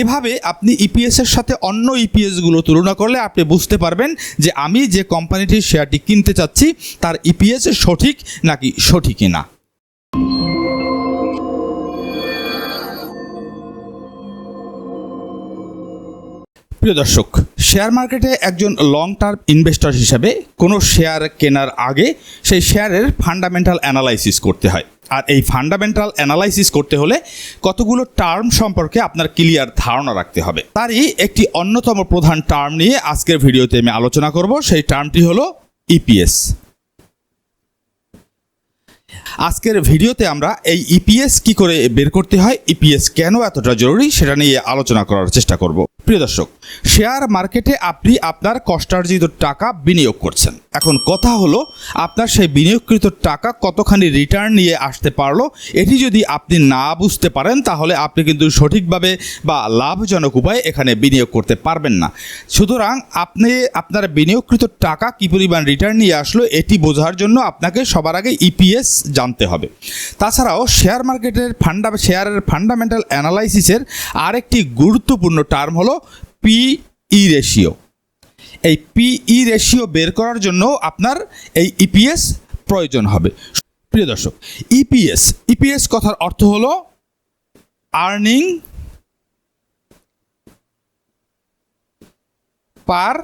এভাবে আপনি ইপিএস এর সাথে অন্য ইপিএসগুলো তুলনা করলে আপনি বুঝতে পারবেন যে আমি যে কোম্পানিটির শেয়ারটি কিনতে চাচ্ছি, তার ইপিএস সঠিক নাকি সঠিক না প্রিয় দর্শক শেয়ার মার্কেটে একজন লং টার্ম ইনভেস্টর হিসাবে কোনো শেয়ার কেনার আগে সেই শেয়ারের ফান্ডামেন্টাল অ্যানালাইসিস করতে হয়। আর এই ফান্ডামেন্টাল অ্যানালাইসিস করতে হলে কতগুলো টার্ম সম্পর্কে আপনার ক্লিয়ার ধারণা রাখতে হবে। তারই একটি অন্যতম প্রধান টার্ম নিয়ে আজকের ভিডিওতে আমি আলোচনা করব। সেই টার্মটি হলো ইপিএস আজকের ভিডিওতে আমরা এই ইপিএস কি করে বের করতে হয় ইপিএস কেন এতটা জরুরি সেটা নিয়ে আলোচনা করার চেষ্টা করব। প্রিয় দর্শক শেয়ার মার্কেটে আপনি আপনার কষ্টার্জিত টাকা বিনিয়োগ করছেন। এখন কথা হলো, আপনার সেই বিনিয়োগকৃত টাকা কতখানি রিটার্ন নিয়ে আসতে পারল, এটি যদি আপনি না বুঝতে পারেন, তাহলে আপনি কিন্তু সঠিকভাবে বা লাভজনক উপায়ে এখানে বিনিয়োগ করতে পারবেন না। সুতরাং আপনি, আপনার বিনিয়োগকৃত টাকা কী পরিমাণ রিটার্ন নিয়ে আসলো, এটি বোঝার জন্য আপনাকে সবার আগে ইপিএস জানতে হবে। তাছাড়াও শেয়ার মার্কেটের ফান্ডা শেয়ারের ফান্ডামেন্টাল অ্যানালাইসিসের আরেকটি গুরুত্বপূর্ণ টার্ম হলো পি ই রেশিও এই পিই রেশিও বের করার জন্য আপনার এই ইপিএস প্রয়োজন হবে। প্রিয় দর্শক ইপিএস ইপিএস কথার অর্থ হলো আর্নিং পার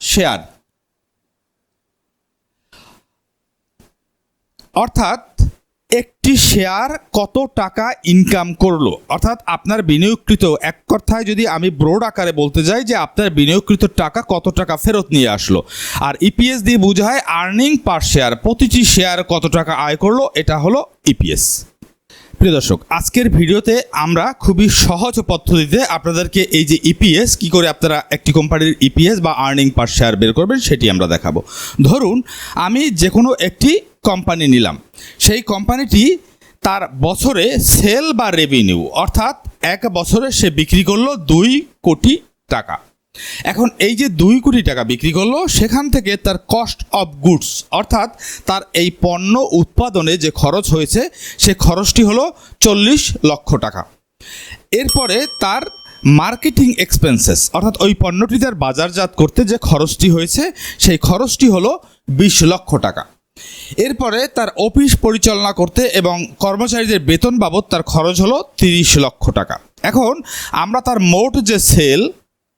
শেয়ার অর্থাৎ একটি শেয়ার কত টাকা ইনকাম করল? অর্থাৎ আপনার বিনিয়োগকৃত, এক কথায় যদি আমি ব্রোড আকারে বলতে যাই যে আপনার বিনিয়োগকৃত টাকা কত টাকা ফেরত নিয়ে আসলো। আর ইপিএস দিয়ে বোঝায় আর্নিং পার শেয়ার প্রতিটি শেয়ার কত টাকা আয় করল, এটা হলো ইপিএস প্রিয় দর্শক, আজকের ভিডিওতে আমরা খুবই সহজ পদ্ধতিতে আপনাদেরকে এই যে ইপিএস কি করে আপনারা একটি কোম্পানির ইপিএস বা আর্নিং পার শেয়ার বের করবেন, সেটি আমরা দেখাবো। ধরুন, আমি যে কোনো একটি কোম্পানি নিলাম। সেই কোম্পানিটি তার বছরে সেল বা রেভিনিউ অর্থাৎ এক বছরে সে বিক্রি করল দুই কোটি টাকা। এখন এই যে দুই কোটি টাকা বিক্রি করল, সেখান থেকে তার কস্ট অফ গুডস অর্থাৎ তার এই পণ্য উৎপাদনে যে খরচ হয়েছে, সে খরচটি হলো চল্লিশ লক্ষ টাকা। এরপরে তার মার্কেটিং এক্সপেন্সেস অর্থাৎ ওই পণ্যটি তার বাজারজাত করতে যে খরচটি হয়েছে, সেই খরচটি হলো বিশ লক্ষ টাকা। এরপরে তার অফিস পরিচালনা করতে এবং কর্মচারীদের বেতন বাবদ তার খরচ হলো তিরিশ লক্ষ টাকা। এখন আমরা তার মোট যে সেল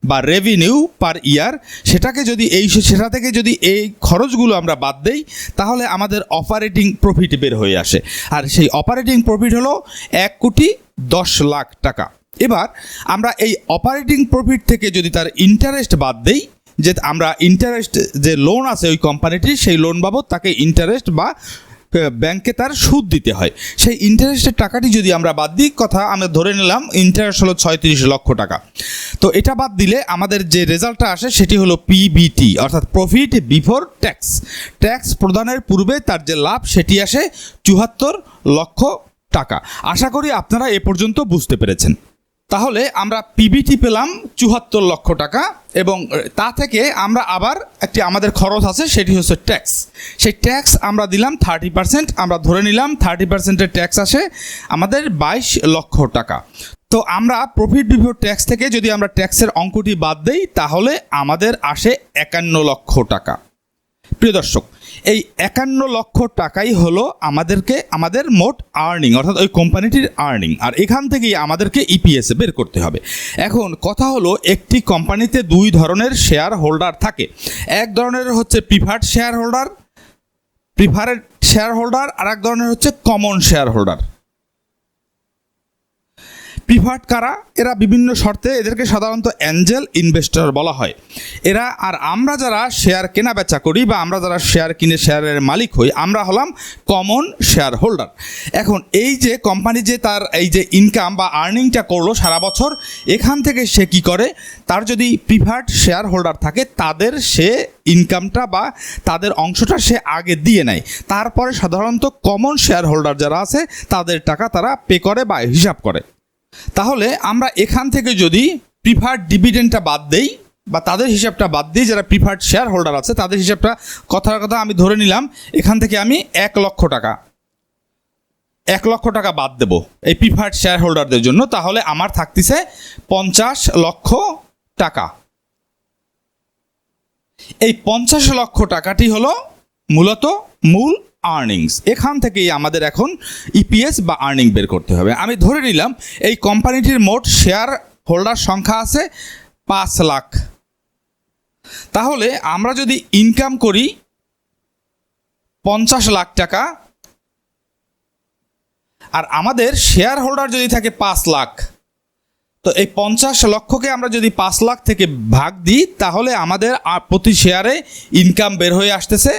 বা রেভিনিউ পার ইয়ার সেটাকে যদি এই সেটা থেকে যদি এই খরচগুলো আমরা বাদ দেই, তাহলে আমাদের অপারেটিং প্রফিট বের হয়ে আসে। আর সেই অপারেটিং প্রফিট হলো এক কোটি দশ লাখ টাকা। এবার আমরা এই অপারেটিং প্রফিট থেকে যদি তার ইন্টারেস্ট বাদ দেই যে আমরা ইন্টারেস্ট যে লোন আছে ওই কোম্পানিটির সেই লোন বাবদ তাকে ইন্টারেস্ট বা ব্যাংকে তার সুদ দিতে হয়। সেই ইন্টারেস্টের টাকাটি যদি আমরা বাদ দিই, কথা আমরা ধরে নিলাম ইন্টারেস্ট হলো ছয়ত্রিশ লক্ষ টাকা। তো এটা বাদ দিলে আমাদের যে রেজাল্টটা আসে সেটি হলো পিবিটি অর্থাৎ প্রফিট বিফোর ট্যাক্স ট্যাক্স প্রদানের পূর্বে তার যে লাভ, সেটি আসে চুয়াত্তর লক্ষ টাকা। আশা করি আপনারা এ পর্যন্ত বুঝতে পেরেছেন। তাহলে আমরা পিবিটি পেলাম চুহাত্তর লক্ষ টাকা। এবং তা থেকে আমরা আবার একটি আমাদের খরচ আছে, সেটি হচ্ছে ট্যাক্স সেই ট্যাক্স আমরা দিলাম থার্টি পার্সেন্ট আমরা ধরে নিলাম থার্টি পার্সেন্টের ট্যাক্স আসে আমাদের বাইশ লক্ষ টাকা। তো আমরা প্রফিট বিফোর ট্যাক্স থেকে যদি আমরা ট্যাক্সের অঙ্কটি বাদ দেই, তাহলে আমাদের আসে একান্ন লক্ষ টাকা। প্রিয় দর্শক, এই একান্ন লক্ষ টাকাই হলো আমাদেরকে, আমাদের মোট আর্নিং অর্থাৎ ওই কোম্পানিটির আর্নিং আর এখান থেকেই আমাদেরকে ইপিএস বের করতে হবে। এখন কথা হলো, একটি কোম্পানিতে দুই ধরনের শেয়ার হোল্ডার থাকে। এক ধরনের হচ্ছে preferred share holder preferred share holder আর এক ধরনের হচ্ছে কমন শেয়ার হোল্ডার প্রিফার্ড কারা? এরা বিভিন্ন শর্তে এদেরকে সাধারণত অ্যাঞ্জেল ইনভেস্টর বলা হয়। এরা আর আমরা যারা শেয়ার কেনা বেচা করি বা আমরা যারা শেয়ার কিনে শেয়ারের মালিক হই, আমরা হলাম কমন শেয়ার হোল্ডার এখন এই যে কোম্পানি যে তার এই যে ইনকাম বা আর্নিংটা করল সারা বছর, এখান থেকে সে কি করে? তার যদি প্রিফার্ড শেয়ার হোল্ডার থাকে, তাদের সে ইনকামটা বা তাদের অংশটা সে আগে দিয়ে নেয়। তারপরে সাধারণত কমন শেয়ার হোল্ডার যারা আছে, তাদের টাকা তারা পে করে বা হিসাব করে। তাহলে আমরা এখান থেকে যদি প্রিফার্ড ডিভিডেন্ডটা বাদ দেই, বা তাদের হিসাবটা বাদ দিই, যারা প্রিফার্ড শেয়ার হোল্ডার আছে, তাদের হিসাবটা কথার কথা আমি ধরে নিলাম, এখান থেকে আমি এক লক্ষ টাকা, এক লক্ষ টাকা বাদ দেব এই প্রিফার্ড শেয়ার হোল্ডারদের জন্য। তাহলে আমার থাকতেছে পঞ্চাশ লক্ষ টাকা। এই পঞ্চাশ লক্ষ টাকাটি হলো মূলত মূল আর্নিংস এখান থেকেই আমাদের এখন ইপিএস বা আর্নিং বের করতে হবে। আমি ধরে নিলাম, এই কোম্পানিটির মোট শেয়ার হোল্ডার সংখ্যা আছে পাঁচ লাখ। তাহলে আমরা যদি ইনকাম করি পঞ্চাশ লাখ টাকা, আর আমাদের শেয়ার হোল্ডার যদি থাকে পাঁচ লাখ, তো এই পঞ্চাশ লক্ষকে আমরা যদি পাঁচ লাখ থেকে ভাগ দিই, তাহলে আমাদের প্রতি শেয়ারে ইনকাম বের হয়ে আসতেছে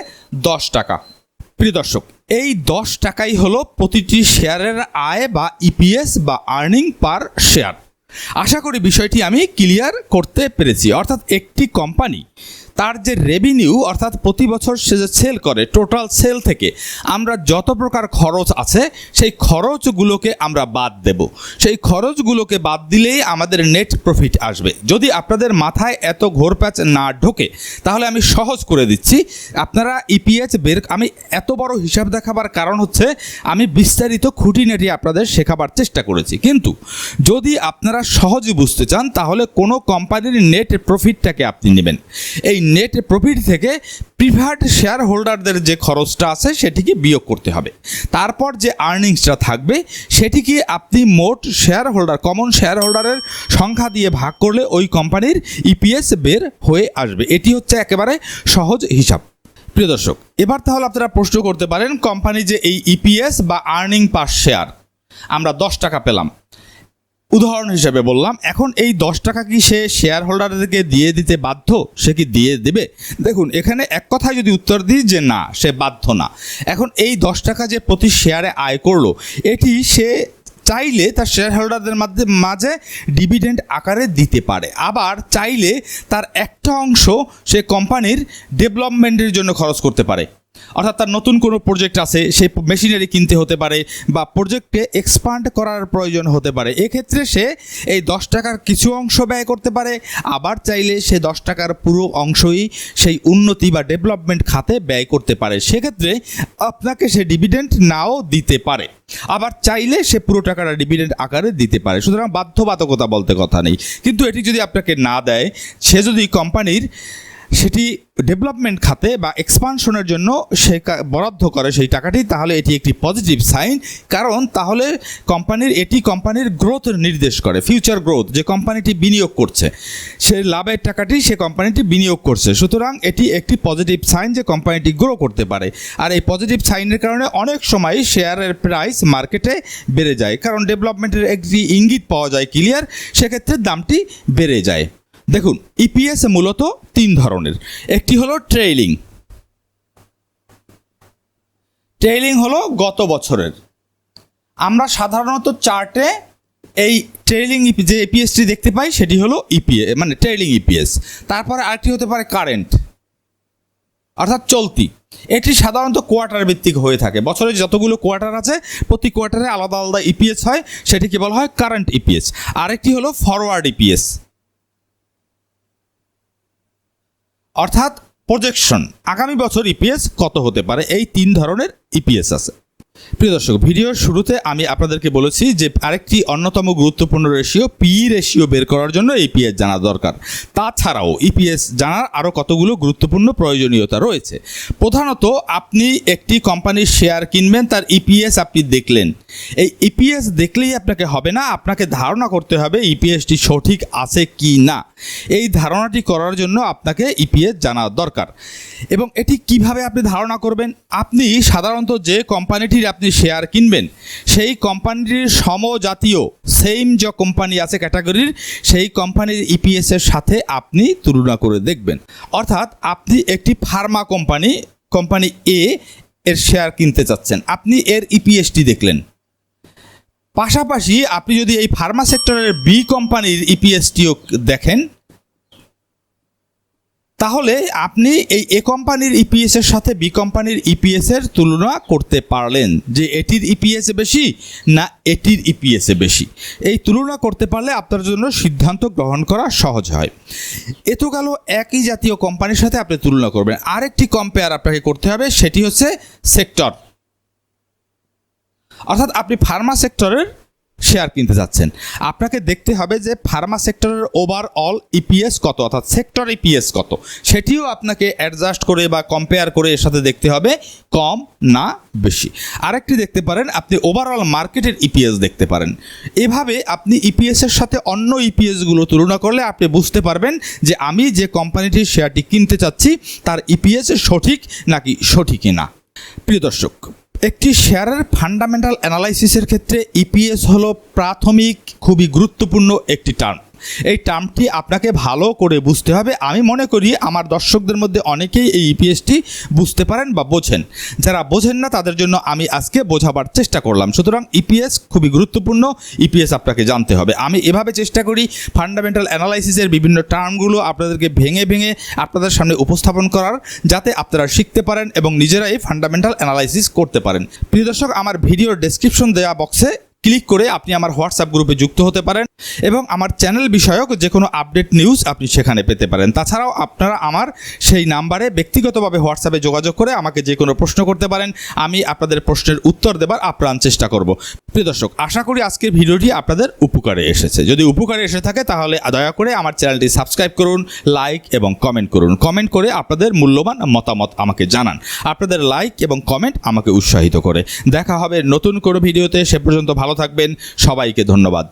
দশ টাকা। প্রিয় দর্শক, এই দশ টাকাই হলো প্রতিটি শেয়ারের আয় বা ইপিএস বা আর্নিং পার শেয়ার আশা করি বিষয়টি আমি ক্লিয়ার করতে পেরেছি। অর্থাৎ একটি কোম্পানি তার যে রেভিনিউ অর্থাৎ প্রতি বছর সে যে সেল করে টোটাল সেল থেকে, আমরা যত প্রকার খরচ আছে, সেই খরচগুলোকে আমরা বাদ দেব। সেই খরচগুলোকে বাদ দিলেই আমাদের নেট প্রফিট আসবে। যদি আপনাদের মাথায় এত ঘোরপ্যাচ না ঢোকে, তাহলে আমি সহজ করে দিচ্ছি। আপনারা ইপিএস বের, আমি এত বড় হিসাব দেখাবার কারণ হচ্ছে, আমি বিস্তারিত খুঁটিনাটি আপনাদের শেখাবার চেষ্টা করেছি। কিন্তু, যদি আপনারা সহজে বুঝতে চান, তাহলে কোনো কোম্পানির নেট প্রফিটটাকে আপনি নেবেন। এই নেট প্রফিট থেকে প্রিফার্ড শেয়ার হোল্ডারদের যে খরচটা আছে সেটিকে বিয়োগ করতে হবে। তারপর যে আর্নিংসটা থাকবে, সেটিকে আপনি মোট শেয়ার হোল্ডার কমন শেয়ার হোল্ডারের সংখ্যা দিয়ে ভাগ করলে ওই কোম্পানির ইপিএস বের হয়ে আসবে। এটি হচ্ছে একেবারে সহজ হিসাব। প্রিয় দর্শক, এবার তাহলে আপনারা প্রশ্ন করতে পারেন কোম্পানি যে এই ইপিএস বা আর্নিং পার শেয়ার আমরা দশ টাকা পেলাম। উদাহরণ হিসেবে বললাম, এখন এই দশ টাকা কি সে শেয়ার হোল্ডারদেরকে দিয়ে দিতে বাধ্য? সে কি দিয়ে দেবে? দেখুন, এখানে এক কথায় যদি উত্তর দিই যে না, সে বাধ্য না। এখন এই দশ টাকা যে প্রতি শেয়ারে আয় করল, এটি সে চাইলে তার শেয়ার হোল্ডারদের মাঝে মাঝে ডিভিডেন্ড আকারে দিতে পারে। আবার চাইলে তার একটা অংশ সে কোম্পানির ডেভেলপমেন্টের জন্য খরচ করতে পারে। অর্থাৎ তার নতুন কোনো প্রজেক্ট আছে সেই মেশিনারি কিনতে হতে পারে বা প্রজেক্টে এক্সপান্ড করার প্রয়োজন হতে পারে। এক্ষেত্রে সে এই দশ টাকার কিছু অংশ ব্যয় করতে পারে, আবার চাইলে সে দশ টাকার পুরো অংশই সেই উন্নতি বা ডেভেলপমেন্ট খাতে ব্যয় করতে পারে। সেক্ষেত্রে আপনাকে সে ডিভিডেন্ড নাও দিতে পারে, আবার চাইলে সে পুরো টাকাটা ডিভিডেন্ড আকারে দিতে পারে। সুতরাং বাধ্যবাধকতা বলতে কথা নেই। কিন্তু এটি যদি আপনাকে না দেয়, সে যদি কোম্পানির সেটি ডেভেলপমেন্ট খাতে বা এক্সপানশনের জন্য সে বরাদ্দ করে সেই টাকাটি, তাহলে এটি একটি পজিটিভ সাইন কারণ তাহলে কোম্পানির এটি কোম্পানির গ্রোথ নির্দেশ করে ফিউচার গ্রোথ যে কোম্পানিটি বিনিয়োগ করছে, সে লাভের টাকাটি সে কোম্পানিটি বিনিয়োগ করছে। সুতরাং এটি একটি পজিটিভ সাইন যে কোম্পানিটি গ্রো করতে পারে। আর এই পজিটিভ সাইনের কারণে অনেক সময় শেয়ারের প্রাইস মার্কেটে বেড়ে যায়। কারণ ডেভেলপমেন্টের একটি ইঙ্গিত পাওয়া যায় ক্লিয়ার সেক্ষেত্রে দামটি বেড়ে যায়। দেখুন ইপিএস মূলত তিন ধরনের। একটি হলো ট্রেইলিং। ট্রেইলিং হলো গত বছরের। আমরা সাধারণত চার্টে এই ট্রেইলিং যে ইপিএসটি দেখতে পাই, সেটি হলো ইপিএ মানে ট্রেইলিং ইপিএস তারপরে আরেকটি হতে পারে কারেন্ট, অর্থাৎ চলতি। এটি সাধারণত কোয়ার্টার ভিত্তিক হয়ে থাকে। বছরে যতগুলো কোয়ার্টার আছে, প্রতি কোয়ার্টারে আলাদা আলাদা ইপিএস হয়, সেটিকে বলা হয় কারেন্ট ইপিএস আরেকটি হলো ফরওয়ার্ড ইপিএস অর্থাৎ প্রজেকশন আগামী বছর ইপিএস কত হতে পারে? এই তিন ধরনের ইপিএস আছে। প্রিয় দর্শক, ভিডিওর শুরুতে আমি আপনাদেরকে বলেছি যে আরেকটি অন্যতম গুরুত্বপূর্ণ রেশিও পি রেশিও বের করার জন্য ইপিএস জানা দরকার। তাছাড়াও ইপিএস জানার আরও কতগুলো গুরুত্বপূর্ণ প্রয়োজনীয়তা রয়েছে। প্রধানত, আপনি একটি কোম্পানির শেয়ার কিনবেন, তার ইপিএস আপনি দেখলেন। এই ইপিএস দেখলেই আপনাকে হবে না, আপনাকে ধারণা করতে হবে ইপিএসটি সঠিক আছে কি না। এই ধারণাটি করার জন্য আপনাকে ইপিএস জানা দরকার। এবং এটি কীভাবে আপনি ধারণা করবেন? আপনি সাধারণত যে কোম্পানিটির আপনি শেয়ার কিনবেন, সেই কোম্পানিটির সমজাতীয় সেম যে কোম্পানি আছে ক্যাটাগরির, সেই কোম্পানির ইপিএস এর সাথে আপনি তুলনা করে দেখবেন। অর্থাৎ আপনি একটি ফার্মা কোম্পানি কোম্পানি এ এর শেয়ার কিনতে চাচ্ছেন। আপনি এর ইপিএসটি দেখলেন। পাশাপাশি আপনি যদি এই ফার্মা সেক্টরের বি কোম্পানির ইপিএসটিও দেখেন, তাহলে আপনি এই এ কোম্পানির ইপিএস এর সাথে বি কোম্পানির ইপিএস এর তুলনা করতে পারলেন যে এটির ইপিএস বেশি না এটির ইপিএস বেশি। এই তুলনা করতে পারলে আপনার জন্য সিদ্ধান্ত গ্রহণ করা সহজ হয়। এ তো গেল একই জাতীয় কোম্পানির সাথে আপনি তুলনা করবেন। আরেকটি কম্পেয়ার আপনাকে করতে হবে, সেটি হচ্ছে সেক্টর অর্থাৎ আপনি ফার্মা সেক্টরের শেয়ার কিনতে যাচ্ছেন। আপনাকে দেখতে হবে যে ফার্মা সেক্টরের ওভারঅল ইপিএস কত, অর্থাৎ সেক্টর ইপিএস কত। সেটিও আপনাকে অ্যাডজাস্ট করে বা কম্পেয়ার করে এর সাথে দেখতে হবে, কম না বেশি। আরেকটি দেখতে পারেন, আপনি ওভারঅল মার্কেটের ইপিএস দেখতে পারেন। এভাবে আপনি ইপিএস এর সাথে অন্য ইপিএসগুলো তুলনা করলে আপনি বুঝতে পারবেন যে আমি যে কোম্পানিটির শেয়ারটি কিনতে চাচ্ছি, তার ইপিএস সঠিক নাকি সঠিকই না। প্রিয় দর্শক একটি শেয়ারের ফান্ডামেন্টাল অ্যানালাইসিসের ক্ষেত্রে ইপিএস হলো প্রাথমিক খুবই গুরুত্বপূর্ণ একটি টার্ম এই টার্মটি আপনাকে ভালো করে বুঝতে হবে। আমি মনে করি আমার দর্শকদের মধ্যে অনেকেই এই ইপিএসটি বুঝতে পারেন বা বোঝেন। যারা বোঝেন না, তাদের জন্য আমি আজকে বোঝাবার চেষ্টা করলাম। সুতরাং ইপিএস খুবই গুরুত্বপূর্ণ। ইপিএস আপনাকে জানতে হবে। আমি এভাবে চেষ্টা করি ফান্ডামেন্টাল অ্যানালাইসিসের বিভিন্ন টার্মগুলো আপনাদেরকে ভেঙে ভেঙে আপনাদের সামনে উপস্থাপন করার, যাতে আপনারা শিখতে পারেন এবং নিজেরাই ফান্ডামেন্টাল অ্যানালাইসিস করতে পারেন। প্রিয় দর্শক, আমার ভিডিওর ডেসক্রিপশন দেওয়া বক্সে ক্লিক করে আপনি আমার হোয়াটসঅ্যাপ গ্রুপে যুক্ত হতে পারেন এবং আমার চ্যানেল বিষয়ক যে কোনো আপডেট নিউজ আপনি সেখানে পেতে পারেন। তাছাড়াও আপনারা আমার সেই নাম্বারে ব্যক্তিগতভাবে হোয়াটসঅ্যাপে যোগাযোগ করে আমাকে যে কোনো প্রশ্ন করতে পারেন, আমি আপনাদের প্রশ্নের উত্তর দেবার আপ্রাণ চেষ্টা করব। প্রিয় দর্শক, আশা করি আজকের ভিডিওটি আপনাদের উপকারে এসেছে। যদি উপকারে এসে থাকে তাহলে দয়া করে আমার চ্যানেলটি সাবস্ক্রাইব করুন, লাইক এবং কমেন্ট করুন। কমেন্ট করে আপনাদের মূল্যবান মতামত আমাকে জানান। আপনাদের লাইক এবং কমেন্ট আমাকে উৎসাহিত করে। দেখা হবে নতুন কোনো ভিডিওতে, সে পর্যন্ত ভালো থাকবেন। সবাইকে ধন্যবাদ।